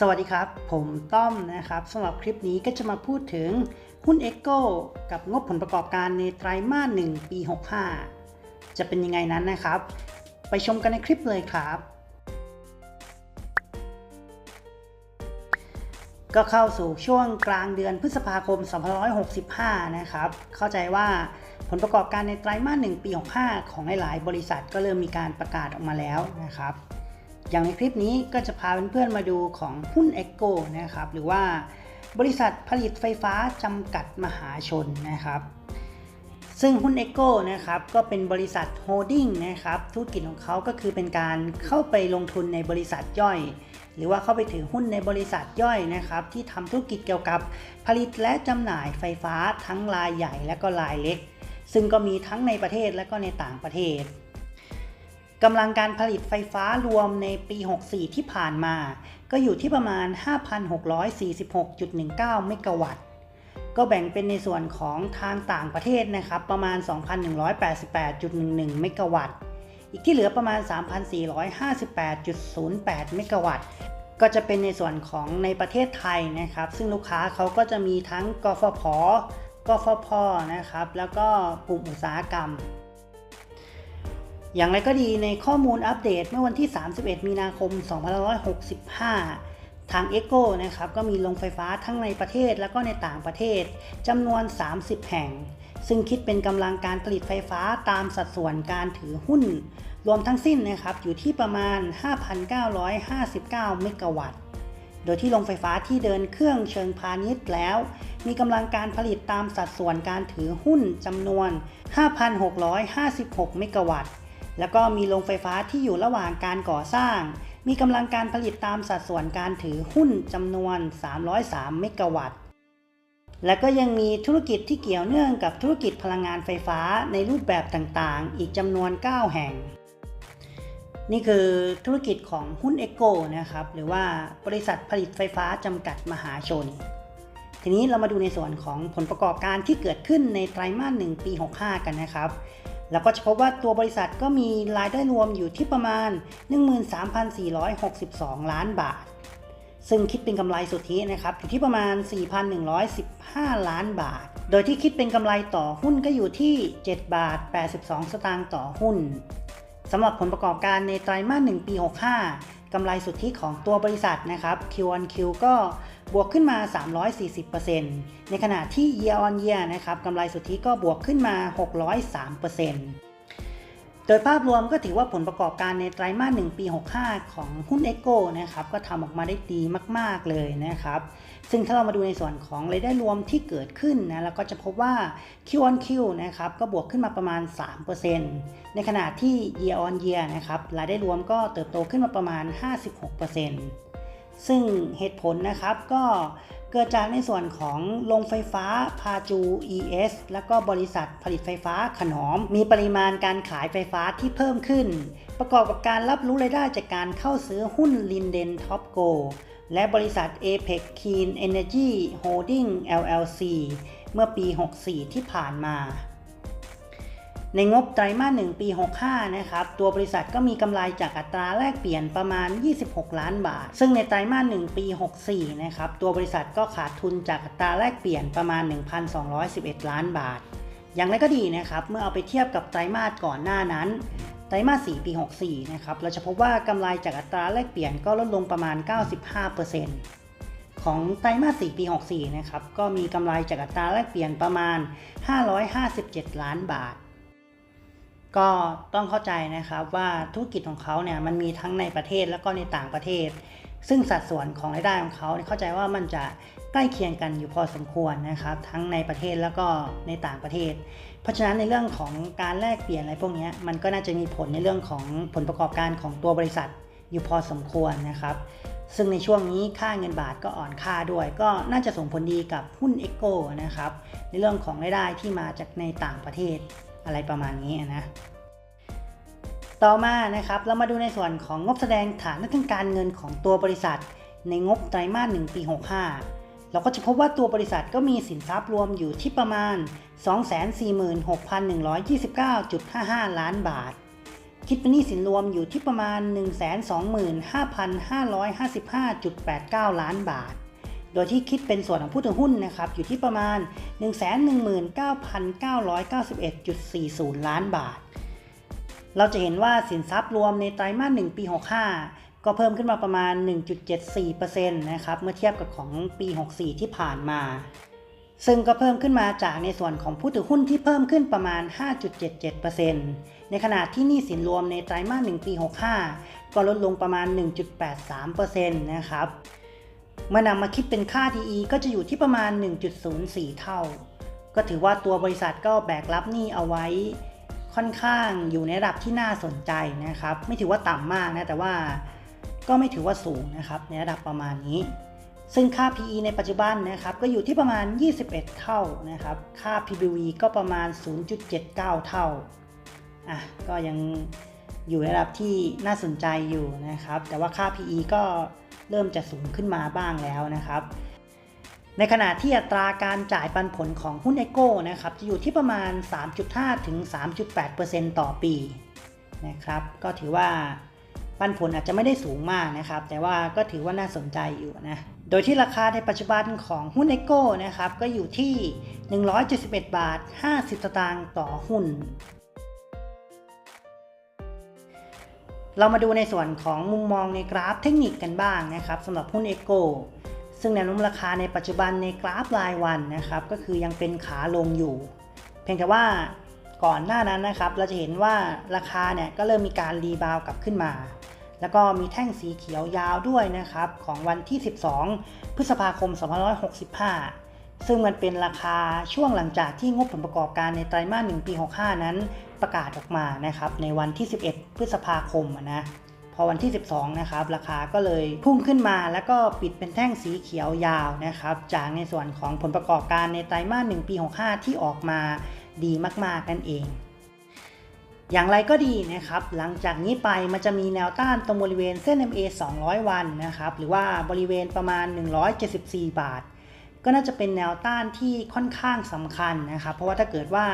สวัสดีครับ ผมต้อมนะครับสำหรับคลิปนี้ก็จะมาพูดถึงหุ้น e c o กับงบผลประกอบการในไตรมาส 1 ปี 65 จะเป็นยังไงนั้นนะครับ ไปชมกันในคลิปเลยครับ ก็เข้าสู่ช่วงกลางเดือนพฤษภาคม 2565 นะครับ เข้าใจว่าผลประกอบการในไตรมาส 1 ปี 65 ของหลายๆ บริษัทก็เริ่มมีการประกาศออกมาแล้วนะครับ อย่างในคลิปนี้ก็จะพาเพื่อนๆมาดูของหุ้น e c o นะครับ หรือว่าบริษัทผลิตไฟฟ้าจำกัดมหาชนนะครับ ซึ่งหุ้น e c o นะครับก็เป็นบริษัทโฮดดิ้งนะครับ ธุรกิจของเขาก็คือเป็นการเข้าไปลงทุนในบริษัทย่อย หรือว่าเข้าไปถือหุ้นในบริษัทย่อยนะครับ ที่ทำธุรกิจเกี่ยวกับผลิตและจำหน่ายไฟฟ้าทั้งรายใหญ่และก็รายเล็ก ซึ่งก็มีทั้งในประเทศและก็ในต่างประเทศ กำลังการผลิตไฟฟ้ารวมในปี 64 ที่ผ่านมา ก็อยู่ที่ประมาณ 5,646.19 เมกะวัตต์ ก็แบ่งเป็นในส่วนของทางต่างประเทศนะครับ ประมาณ 2,188.11 เมกะวัตต์ อีกที่เหลือประมาณ 3,458.08 เมกะวัตต์ก็จะเป็นในส่วนของในประเทศไทยนะครับ ซึ่งลูกค้าเขาก็จะมีทั้งกฟผ กฟพนะครับ แล้วก็กลุ่มอุตสาหกรรม อย่างไรก็ดีในข้อมูลอัปเดตเมื่อวันที่ 31 มีนาคม 2565 ทาง e c o นะครับก็มีโรงไฟฟ้าทั้งในประเทศแล้วก็ในต่างประเทศจำนวน 30 แห่ง ซึ่งคิดเป็นกำลังการผลิตไฟฟ้าตามสัดส่วนการถือหุ้น รวมทั้งสิ้นนะครับอยู่ที่ประมาณ 5,959 เมกะวัตต์ โดยที่โรงไฟฟ้าที่เดินเครื่องเชิงพาณิชย์แล้ว มีกำลังการผลิตตามสัดส่วนการถือหุ้นจำนวน 5,656 เมกะวัตต์ แล้วก็มีโรงไฟฟ้าที่อยู่ระหว่างการก่อสร้าง มีกำลังการผลิตตามสัดส่วนการถือหุ้นจำนวน 303 เมกะวัตต์ และก็ยังมีธุรกิจที่เกี่ยวเนื่องกับธุรกิจพลังงานไฟฟ้าในรูปแบบต่างๆ อีกจำนวน 9 แห่ง นี่คือธุรกิจของหุ้น e c o นะครับ หรือว่าบริษัทผลิตไฟฟ้าจำกัดมหาชน ทีนี้เรามาดูในส่วนของผลประกอบการที่เกิดขึ้นในไตรมาส 1 ปี 65 กันนะครับ เราก็จะพบว่าตัวบริษัทก็มีรายได้รวมอยู่ที่ประมาณ 13,462 ล้านบาท ซึ่งคิดเป็นกำไรสุทธินะครับอยู่ที่ประมาณ 4,115 ล้านบาท โดยที่คิดเป็นกำไรต่อหุ้นก็อยู่ที่ 7 บาท 82 สตางค์ต่อหุ้นสำหรับผลประกอบการในไตรมาส 1 ปี 65 กำไรสุทธิของตัวบริษัทนะครับ Q on Q ก็บวกขึ้นมา 340%ในขณะที่ year on year นะครับกำไรสุทธิก็บวกขึ้นมา 603% โดยภาพรวมก็ถือว่าผลประกอบการในไตรมาส1ปี 65 ของหุ้น e c o นะครับก็ทำออกมาได้ดีมาก ๆ เลยนะครับ ซึ่งถ้าเรามาดูในส่วนของรายได้รวมที่เกิดขึ้นนะเราก็จะพบว่า Q on Q นะครับก็บวกขึ้นมาประมาณ 3%ในขณะที่ year on year นะครับรายได้รวมก็เติบโตขึ้นมาประมาณ 56%ซึ่งเหตุผลนะครับก็ เกิดจากในส่วนของโรงไฟฟ้าพาจู ES แล้วก็บริษัทผลิตไฟฟ้าขนอม มีปริมาณการขายไฟฟ้าที่เพิ่มขึ้น ประกอบกับการรับรู้รายได้จากการเข้าซื้อหุ้น Linden Top Go และบริษัท Apex Clean Energy Holding LLC เมื่อปี 64 ที่ผ่านมา ในงบไตรมาส1ปี 65 นะครับ ตัวบริษัทก็มีกำไรจากอัตราแลกเปลี่ยนประมาณ 26 ล้านบาท ซึ่งในไตรมาส1ปี 64 นะครับ ตัวบริษัทก็ขาดทุนจากอัตราแลกเปลี่ยนประมาณ 1,211 ล้านบาท อย่างไรก็ดีนะครับ เมื่อเอาไปเทียบกับไตรมาสก่อนหน้านั้น ไตรมาส 4 ปี 64 นะครับ เราจะพบว่ากำไรจากอัตราแลกเปลี่ยนก็ลดลงประมาณ 95%ของไตรมาส 4 ปี 64 นะครับ ก็มีกำไรจากอัตราแลกเปลี่ยนประมาณ 557 ล้านบาท ก็ต้องเข้าใจนะครับว่าธุรกิจของเขาเนี่ยมันมีทั้งในประเทศแล้วก็ในต่างประเทศ ซึ่งสัดส่วนของรายได้ของเขาเข้าใจว่ามันจะใกล้เคียงกันอยู่พอสมควรนะครับ ทั้งในประเทศแล้วก็ในต่างประเทศ เพราะฉะนั้นในเรื่องของการแลกเปลี่ยนอะไรพวกนี้มันก็น่าจะมีผลในเรื่องของผลประกอบการของตัวบริษัทอยู่พอสมควรนะครับ ซึ่งในช่วงนี้ค่าเงินบาทก็อ่อนค่าด้วย ก็น่าจะส่งผลดีกับหุ้น e c o นะครับในเรื่องของรายได้ที่มาจากในต่างประเทศ อะไรประมาณนี้นะ ต่อมานะครับเรามาดูในส่วนของงบแสดงฐานทางการเงินของตัวบริษัท ในงบไตรมาส1ปี 65 เราก็จะพบว่าตัวบริษัทก็มีสินทรัพย์รวมอยู่ที่ประมาณ 246,129.55 ล้านบาท คิดเป็นหนี้สินรวมอยู่ที่ประมาณ 125,555.89 ล้านบาท โดยที่คิดเป็นส่วนของผู้ถือหุ้นนะครับอยู่ที่ประมาณ 119,991.40 ล้านบาท เราจะเห็นว่าสินทรัพย์รวมในไตรมาส1ปี 65 ก็เพิ่มขึ้นมาประมาณ 1.74%นะครับเมื่อเทียบกับของปี 64 ที่ผ่านมา ซึ่งก็เพิ่มขึ้นมาจากในส่วนของผู้ถือหุ้นที่เพิ่มขึ้นประมาณ 5.77%ในขณะที่หนี้สินรวมในไตรมาส1ปี 65 ก็ลดลงประมาณ 1.83%นะครับ เมื่อนำมาคิดเป็นค่า DE ก็จะอยู่ที่ประมาณ 1.04 เท่า ก็ถือว่าตัวบริษัทก็แบกรับหนี้เอาไว้ค่อนข้างอยู่ในระดับที่น่าสนใจนะครับ ไม่ถือว่าต่ำมากนะ แต่ว่าก็ไม่ถือว่าสูงนะครับ ในระดับประมาณนี้ ซึ่งค่า PE ในปัจจุบันนะครับก็อยู่ที่ประมาณ 21 เท่านะครับ ค่า PBV ก็ประมาณ 0.79 เท่าอะก็ยังอยู่ในระดับที่น่าสนใจอยู่นะครับ แต่ว่าค่า PE ก็ เริ่มจะสูงขึ้นมาบ้างแล้วนะครับ ในขณะที่อัตราการจ่ายปันผลของหุ้น e อ o นะครับจะอยู่ที่ประมาณ 3.5 ถึง 3.8%ต่อปีนะครับ ก็ถือว่าปันผลอาจจะไม่ได้สูงมากนะครับ แต่ว่าก็ถือว่าน่าสนใจอยู่นะ โดยที่ราคาในปัจจุบันของหุ้น e อ o นะครับ ก็อยู่ที่ 171 บาท 50 สตางค์ต่อหุ้น เรามาดูในส่วนของมุมมองในกราฟเทคนิคกันบ้างนะครับสำหรับหุ้น e อ o ซึ่งแนวโน้มราคาในปัจจุบันในกราฟรายวันนะครับ ก็คือยังเป็นขาลงอยู่ เพียงแต่ว่าก่อนหน้านั้นนะครับ เราจะเห็นว่าราคาเนี่ยก็เริ่มมีการรีบาวกลับขึ้นมา แล้วก็มีแท่งสีเขียวยาวด้วยนะครับ ของวันที่ 12 พฤษภาคม 2565 ซึ่งมันเป็นราคาช่วงหลังจากที่งบผลประกอบการในไตรมาส1ปี 65 นั้นประกาศออกมานะครับในวันที่ 11 พฤษภาคมนะพอวันที่ 12 นะครับ ราคาก็เลยพุ่งขึ้นมาแล้วก็ปิดเป็นแท่งสีเขียวยาวนะครับ จากในส่วนของผลประกอบการในไตรมาส 1 ปี 65 ที่ออกมาดีมาก ๆ นั่นเอง อย่างไรก็ดีนะครับ หลังจากนี้ไปมันจะมีแนวต้านตรงบริเวณเส้น MA 200 วันนะครับ หรือว่าบริเวณประมาณ 174 บาท ก็น่าจะเป็นแนวต้านที่ค่อนข้างสำคัญนะครับเพราะว่าถ้าเกิดว่า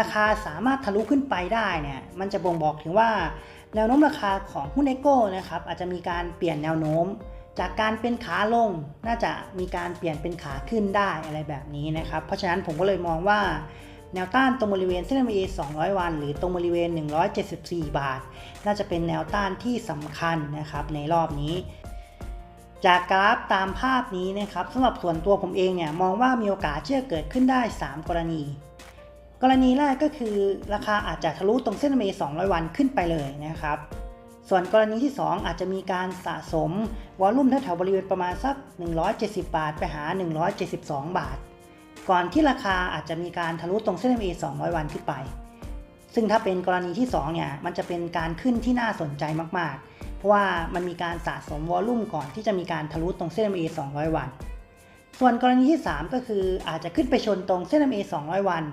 ราคาสามารถทะลุขึ้นไปได้เนี่ยมันจะบ่งบอกถึงว่าแนวโน้มราคาของหุ้นเอโก้นะครับอาจจะมีการเปลี่ยนแนวโน้ม จากการเป็นขาลงน่าจะมีการเปลี่ยนเป็นขาขึ้นได้อะไรแบบนี้นะครับเพราะฉะนั้นผมก็เลยมองว่าแนวต้านตรงบริเวณเส้น MA 200 วัน หรือตรงบริเวณ 174 บาท น่าจะเป็นแนวต้านที่สำคัญนะครับในรอบนี้ จากกราฟตามภาพนี้นะครับสำหรับส่วนตัวผมเองเนี่ยมองว่ามีโอกาสที่จะเกิดขึ้นได้ 3 กรณี กรณีแรกก็คือราคาอาจจะทะลุตรงเส้น MA 200 วันขึ้นไปเลยนะครับ ส่วนกรณีที่ 2 อาจจะมีการสะสมวอลลุ่มแถวๆบริเวณประมาณสัก 170 บาท ไปหา 172 บาท ก่อนที่ราคาอาจจะมีการทะลุตรงเส้น MA 200 วันขึ้นไป ซึ่งถ้าเป็นกรณีที่2เนี่ยมันจะเป็นการขึ้นที่น่าสนใจมากๆเพราะว่ามันมีการสะสมวอลลุ่มก่อนที่จะมีการทะลุตรงเส้น MA 200 วัน ส่วนกรณีที่ 3 ก็คืออาจจะขึ้นไปชนตรงเส้น MA 200 วัน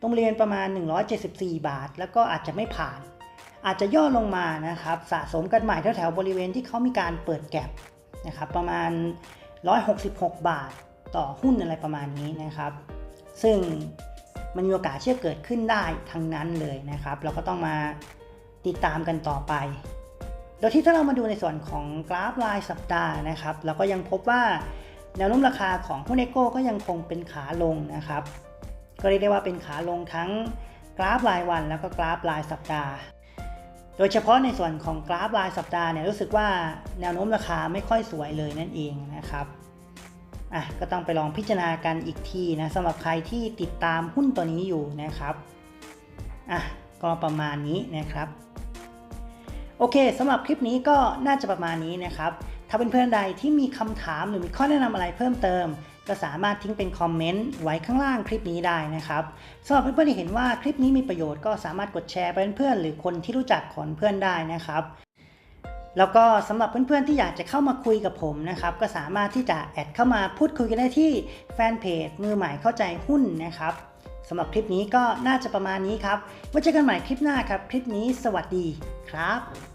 ตรงบริเวณประมาณ 174 บาท แล้วก็อาจจะไม่ผ่าน อาจจะย่อลงมานะครับสะสมกันใหม่แถวๆบริเวณที่เขามีการเปิดแก็บนะครับประมาณ 166 บาทต่อหุ้นอะไรประมาณนี้นะครับ ซึ่งมันมีโอกาสที่จะเกิดขึ้นได้ทั้งนั้นเลยนะครับ เราก็ต้องมาติดตามกันต่อไป โดยที่ถ้าเรามาดูในส่วนของกราฟรายสัปดาห์นะครับเราก็ยังพบว่าแนวโน้มราคาของหุ้นเอโก้ก็ยังคงเป็นขาลงนะครับ ก็เรียกได้ว่าเป็นขาลงทั้งกราฟรายวัน แล้วก็กราฟรายสัปดาห์ โดยเฉพาะในส่วนของกราฟรายสัปดาห์เนี่ยรู้สึกว่าแนวโน้มราคาไม่ค่อยสวยเลยนั่นเองนะครับอะก็ต้องไปลองพิจารณากันอีกทีนะสำหรับใครที่ติดตามหุ้นตัวนี้อยู่นะครับอะก็ประมาณนี้นะครับ โอเคสำหรับคลิปนี้ก็น่าจะประมาณนี้นะครับ ถ้าเป็นเพื่อนๆใดที่มีคำถามหรือมีข้อแนะนำอะไรเพิ่มเติม ก็สามารถทิ้งเป็นคอมเมนต์ไว้ข้างล่างคลิปนี้ได้นะครับสำหรับเพื่อนๆที่เห็นว่าคลิปนี้มีประโยชน์ก็สามารถกดแชร์ไปเพื่อนๆหรือคนที่รู้จักของเพื่อนได้นะครับแล้วก็สำหรับเพื่อนๆที่อยากจะเข้ามาคุยกับผมนะครับ ก็สามารถที่จะแอดเข้ามาพูดคุยกันได้ที่แฟนเพจมือใหม่เข้าใจหุ้นนะครับสำหรับคลิปนี้ก็น่าจะประมาณนี้ครับไว้เจอกันใหม่คลิปหน้าครับ คลิปนี้สวัสดีครับ